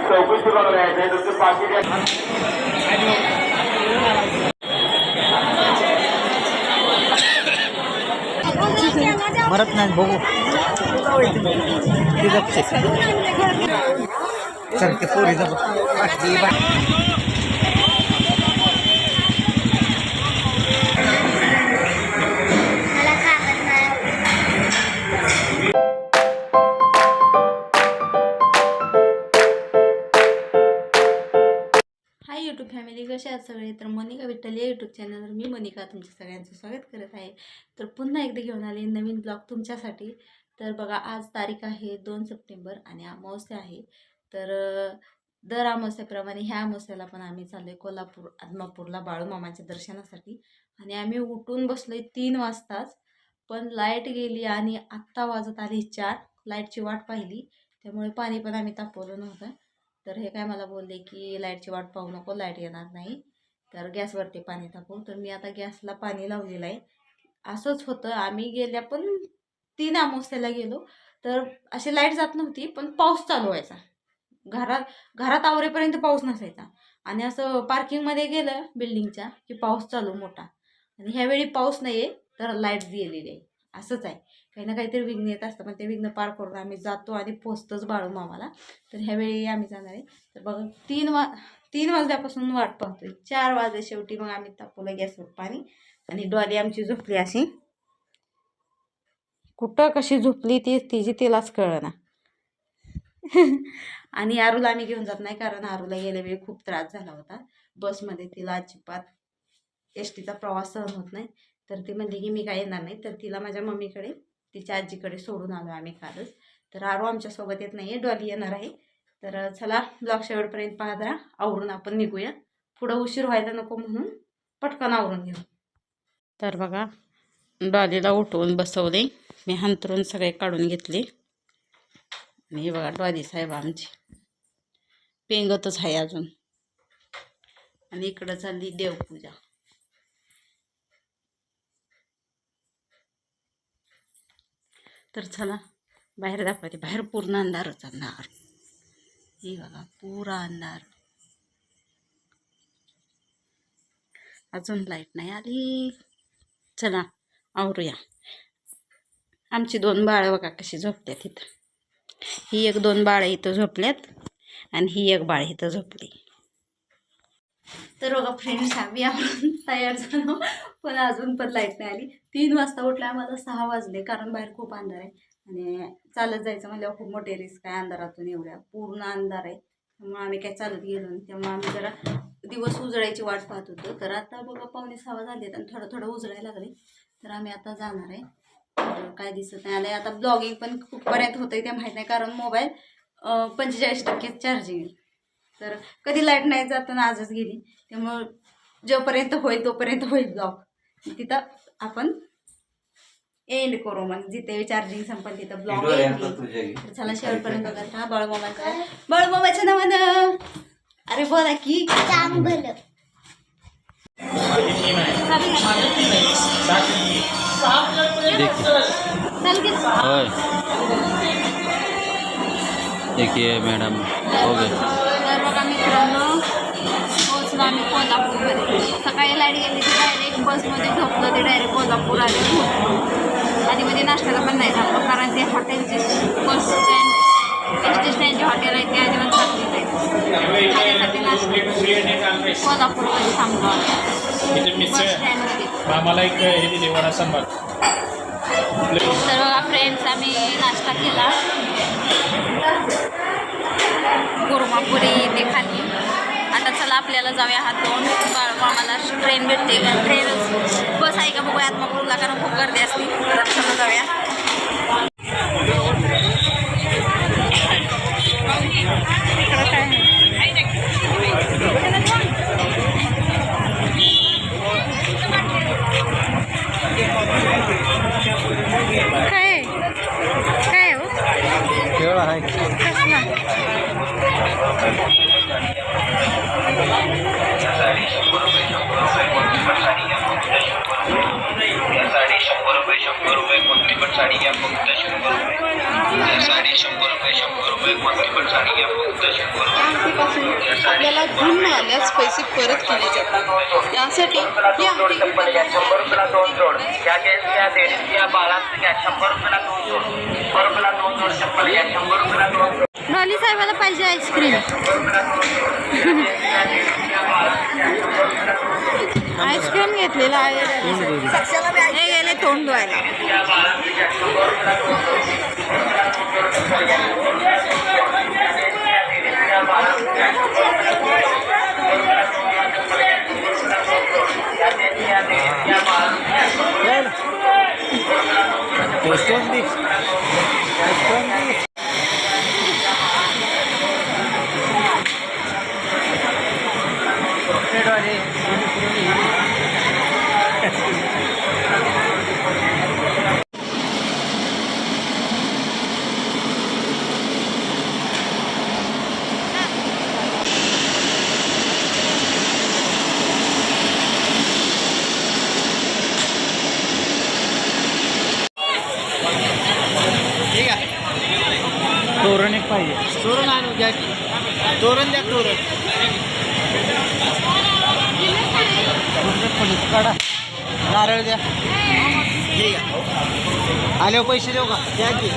चौकशी आहे तुमचं पाकिट आहे. मरत नाही बघू ती जपते चल ते पोरी जप सगळे. तर मनिका विठ्ठल या यूट्यूब चॅनलवर मी मनिका तुमच्या सगळ्यांचं स्वागत करत आहे. तर पुन्हा एकदा घेऊन आले नवीन ब्लॉग तुमच्यासाठी. तर बघा आज तारीख आहे दोन सप्टेंबर आणि अमावस्या आहे. तर दर अमावस्याप्रमाणे ह्या अमावस्याला पण आम्ही चाललो आहे कोल्हापूर आदमापूरला बाळूमामाच्या दर्शनासाठी. आणि आम्ही उठून बसलो आहे तीन वाजताच. पण लाइट गेली आणि आत्ता वाजत आली चार. लाईटची वाट पाहिली. त्यामुळे पाणी पण आम्ही तापवलं नव्हतं. तर हे काय मला बोलले की लाईटची वाट पाहू नको लाइट येणार नाही. तर गॅसवरती पाणी तापवू तर मी आता गॅसला पाणी लावलेलं आहे. असंच होतं. आम्ही गेल्या पण तीन अमावस्याला गेलो. तर अशी लाइट जात नव्हती पण पाऊस चालू व्हायचा. घरात घरात आवरेपर्यंत पाऊस नसायचा. आणि असं पार्किंगमध्ये गेलं बिल्डिंगच्या की पाऊस चालू मोठा. आणि ह्यावेळी पाऊस नाही आहे तर लाइट गेलेली आहे. असंच आहे. काही ना काहीतरी विघ्न येत असतं पण ते विघ्न पार करून आम्ही जातो आणि पोचतोच बाळू मामाला तर ह्यावेळी आम्ही जाणार आहे. तर बघा तीन वा तीन वाजल्यापासून वाट पाहतोय. चार वाजले शेवटी मग आम्ही तापवलं गॅसवर पाणी आणि डॉली आमची झोपली अशी. कुठं कशी झोपली ती तिची तिलाच कळना. आणि आरूला आम्ही घेऊन जात नाही कारण आरूला गेल्या वेळी खूप त्रास झाला होता. बसमध्ये तिला अजिबात एस टीचा प्रवास सहन होत नाही. तर ती म्हणली की मी काय येणार नाही. तर तिला माझ्या मम्मीकडे तिच्या आजीकडे सोडून आलो आम्ही कालच. तर आरू आमच्यासोबत येत नाही आहे डॉली येणार आहे. तर चला ब्लॉग शेवटपर्यंत पाहत राहा. आवरून आपण निघूया. पुढं उशीर व्हायला नको म्हणून पटकन आवरून घेऊ. तर बघा डॉलीला उठवून बसवले. मी हंतरून सगळे काढून घेतले. आणि हे बघा डॉली साहेब आमची. पेंगतच आहे अजून. आणि इकडं चालली देवपूजा. तर चला बाहेर दाखवते बाहेर पूर्ण अंधारच अंधार. हे बघा पुरा अंधार अजून लाइट नाही आली. चला आवरूया. आमची दोन बाळं बघा कशी झोपल्यात इथं. ही एक दोन बाळं इथं झोपल्यात आणि ही एक बाळ इथं झोपली. तर बघा फ्रेंड्स आम्ही आवरून तयार झालो. पण अजून पण लाइट नाही आली. तीन वाजता उठले आम्हाला सहा वाजले कारण बाहेर खूप अंधार आहे. आणि चालत जायचं म्हणल्यावर खूप मोठे रिस्क आहे अंधारातून एवढ्या. पूर्ण अंधार आहे. त्यामुळे आम्ही काय चालत गेलो नाही. त्यामुळे आम्ही जरा दिवस उजळायची वाट पाहत होतो. तर आता बघा पावणे सहा झाले आणि थोडं थोडं उजळायला लागले. तर आम्ही आता जाणार आहे. तर काय दिसत नाही. आणि आता ब्लॉगिंग पण खूप पर्यंत होतं आहे ते माहीत नाही. कारण मोबाईल पंचेचाळीस टक्के चार्जिंग तर कधी लाइट नाही जाताना आजच गेली. त्यामुळं जोपर्यंत होईल तोपर्यंत होईल ब्लॉग तिथं आपण एंड करू मग जिथे चार्जिंग संपल तिथं ब्लॉग तर चला शेवटपर्यंत बघत राहा बाळूमामाचा बाळूमामाच्या नावानं अरे बोला की. चांग भलं देखिए मैडम हो गए. कोल्हापूरमध्ये सकाळी लाइट गेली की डायरेक्ट बसमध्ये झोपलं ते डायरेक्ट कोल्हापूर आले. झोपलो आधी मध्ये नाश्त्याला पण नाही थांबलो कारण ते हॉटेलचे बस स्टँड एस टी स्टँडचे हॉटेल आहे ते अजिबात चांगली नाही. खाण्यासाठी नाश्ता. कोल्हापूरमध्ये थांबलो बस स्टँडमध्ये वडा सांबार बघा फ्रेंड्स आम्ही नाश्ता केला. गुरुमापुरी ते खाल्ली आता चला आपल्याला जाऊया हात दोन आम्हाला ट्रेन भेटते. का ट्रेन बस आहे का बघूया आत्मापूरला कारण खूप गर्दी असते. चला जाऊया इकडं काय काय काय हो केवढा आहे कसला घ्या फक्त शंभर रुपये साडी शंभर रुपये शंभर रुपये. कोणती पण साडी घ्या फक्त शंभर रुपये. आपल्याला धुवून आल्यास पैसे परत केले जातात. त्यासाठी ही शंभर रुपयाला दोन जोड. त्या जेंट्स लेडीज घ्या बाळांचं घ्या शंभर रुपयाला दोन जोड. शंभर रुपयाला दोन जोड चप्पल घ्या शंभर रुपयाला दोन डॉली साहेबाला पाहिजे आईस्क्रीम. आईस्क्रीम घेतलेला आहे हे गेले तोंड धुवायला तोरण एक पाहिजे तोरण आणू द्या की तोरण द्या तोरण काढा नारळ द्या ठीक आहे आल्यावर पैसे देऊ का? द्या की.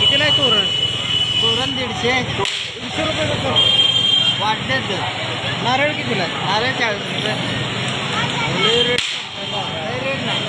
कितीला आहे तोरण? तोरण दीडशे. दीडशे रुपये देतो वाटण्यात नारळ कितीला आहे? नारळ चाळीस रुपये. रेट नाही.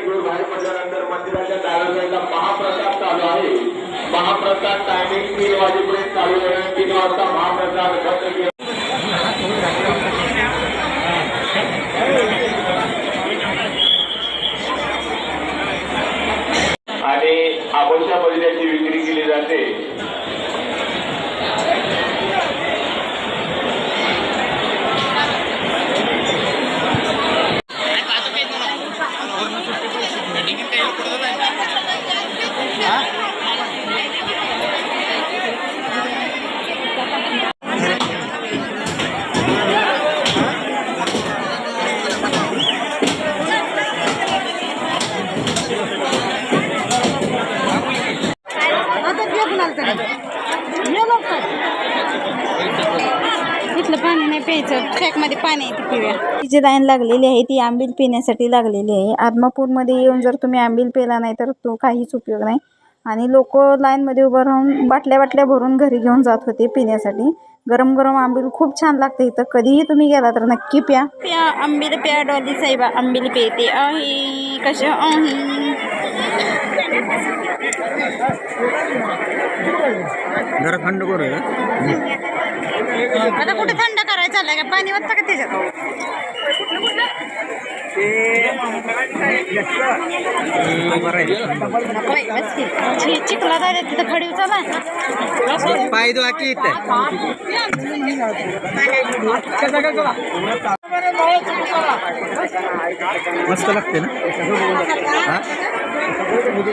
माऊली दर्शन बाहेर पडल्यानंतर मंदिराच्या दाराला महाप्रसाद चालू आहे. महाप्रसाद टायमिंग तीन वाजेपर्यंत चालू आहे तीन वाजता महाप्रसाद बंद जी लाईन लागलेली आहे ती आंबील पिण्यासाठी लागलेली आहे. आदमापूरमध्ये येऊन जर तुम्ही आंबील पेला नाही तर तो काहीच उपयोग नाही. आणि लोक लाईनमध्ये उभं राहून बाटल्या बाटल्या भरून घरी घेऊन जात होते पिण्यासाठी. गरम गरम आंबील खूप छान लागते इथं. कधीही तुम्ही गेला तर नक्की प्या. प्या आंबील प्या डॉली साहेबा आंबील पेते. आहे कशा जरा करूया. आता कुठे थंड करायचं चाललंय? का पाणी वाटतं का त्याच्यात? चिखला तिथं खडी उचला पाय दुआ की मस्त लागते ना?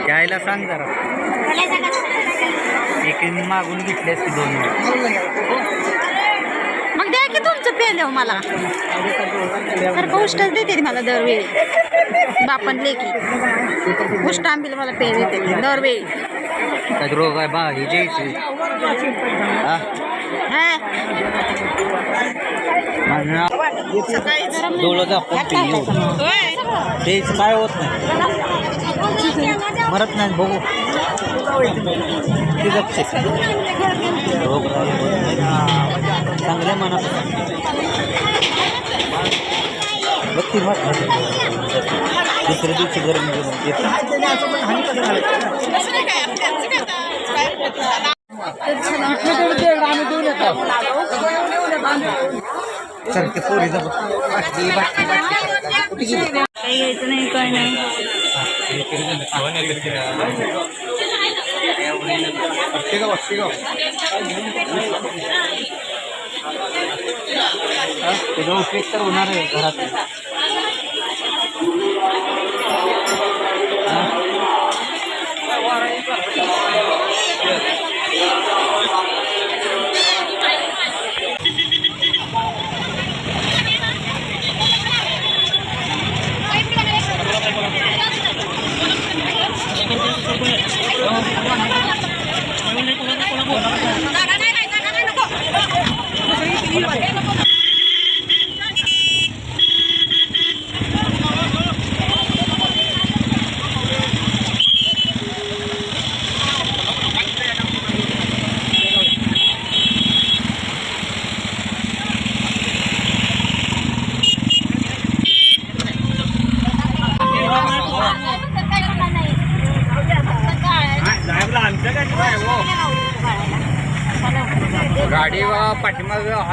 घ्यायला सांग जरा. एक मागून घेतली असती दोन की तुमचं देऊ मला. सारखं उष्टच देते मला दरवेळी. बापन लेकी. उष्ट आंबील मला पे देते दरवेळी. काय रोग आहे बा ही जयची हा? हा. तेच काय होत नाही. मरत नाही बघू. रोग. चांगल्या मनात. बघती मत दुसऱ्या दिवशी गरम काही घ्यायचं नाही काय नाही. त्याचा उपयोग तर होणार आहे घरात.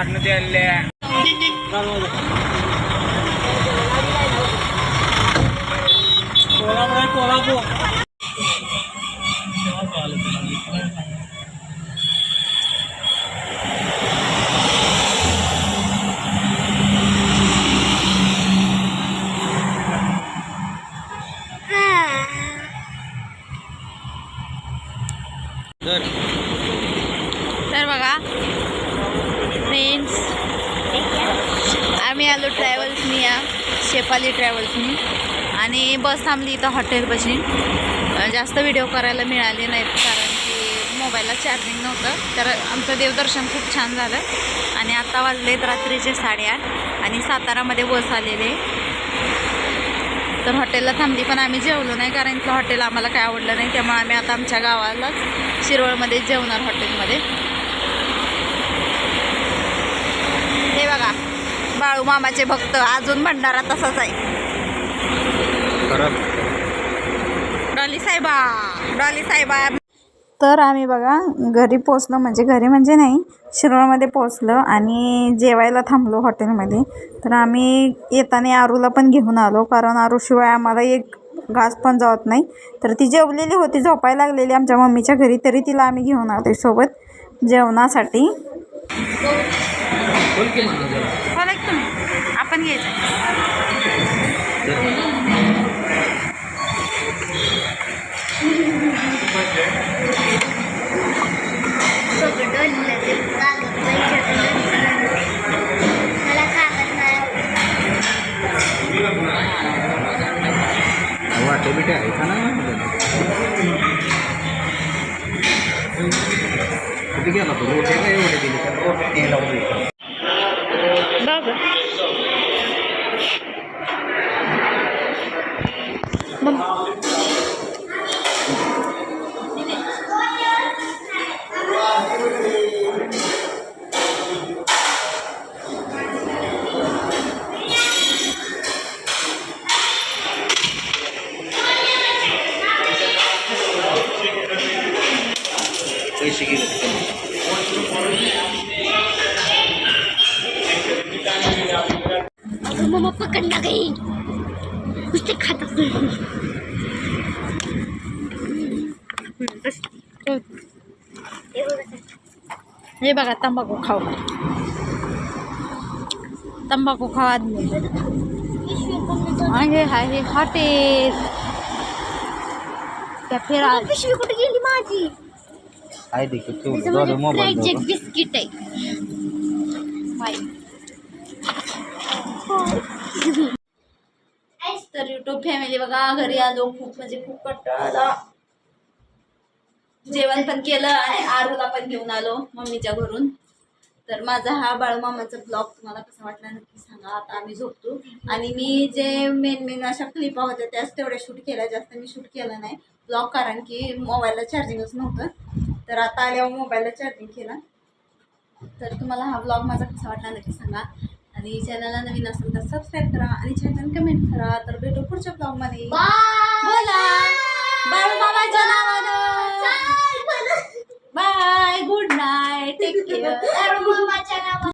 പറഞ്ഞതല്ലേ थांबली इथं हॉटेलपाशी जास्त व्हिडिओ करायला मिळाले नाहीत कारण की मोबाईलला चार्जिंग नव्हतं. तर आमचं देवदर्शन खूप छान झालं. आणि आत्ता वाजलेत रात्रीचे साडेआठ आणि सातारामध्ये बस आलेले तर हॉटेलला थांबली पण आम्ही जेवलो नाही कारण इथलं हॉटेल आम्हाला काय आवडलं नाही. त्यामुळे आम्ही आता आमच्या गावालाच शिरवळमध्ये जेवणार हॉटेलमध्ये. हे बघा बाळू मामाचे भक्त अजून भंडारा तसाच आहे. साहेबा डॉली साहेबा. तर आम्ही बघा घरी पोचलो म्हणजे घरी म्हणजे नाही शिरोळमध्ये पोचलो आणि जेवायला थांबलो हॉटेलमध्ये. तर आम्ही येताना आरूला पण घेऊन आलो कारण आरूशिवाय आम्हाला एक घास पण जावत नाही. तर ती जेवलेली होती झोपायला लागलेली आमच्या मम्मीच्या घरी तरी तिला आम्ही घेऊन आलो सोबत जेवणासाठी. आपण घ्यायचं. काही नुसते खात। हे बघा तंबाखू खाऊ. तंबाखू खाऊ आदमी. आणि हा हे हॉटेल. त्या फेरा पिशवी कुठे गेली माझी? आहे देखील ठेवलं मोबाईल फ्राईड बिस्किट आहे. युट्यूब फॅमिली बघा घरी आलो खूप म्हणजे खूप कंटाळा जेवण पण केलं आणि आरूला पण घेऊन आलो मम्मीच्या घरून. तर माझा हा बाळूमामाचा ब्लॉग तुम्हाला कसा वाटला नक्की सांगा. आता आम्ही झोपतो. आणि मी जे मेन मेन अशा क्लिपा होत्या त्याच तेवढ्या शूट केल्या. जास्त मी शूट केलं नाही. ब्लॉग कारण की मोबाईलला चार्जिंगच नव्हतं. तर आता आल्यावर मोबाईलला चार्जिंग केला. तर तुम्हाला हा ब्लॉग माझा कसा वाटला नक्की सांगा. आणि चॅनलला नवीन असेल तर सबस्क्राईब करा आणि छान कमेंट करा. तर भेटू पुढच्या ब्लॉगमध्ये बोला. बाळू मामाच्या नावानं bye good night take care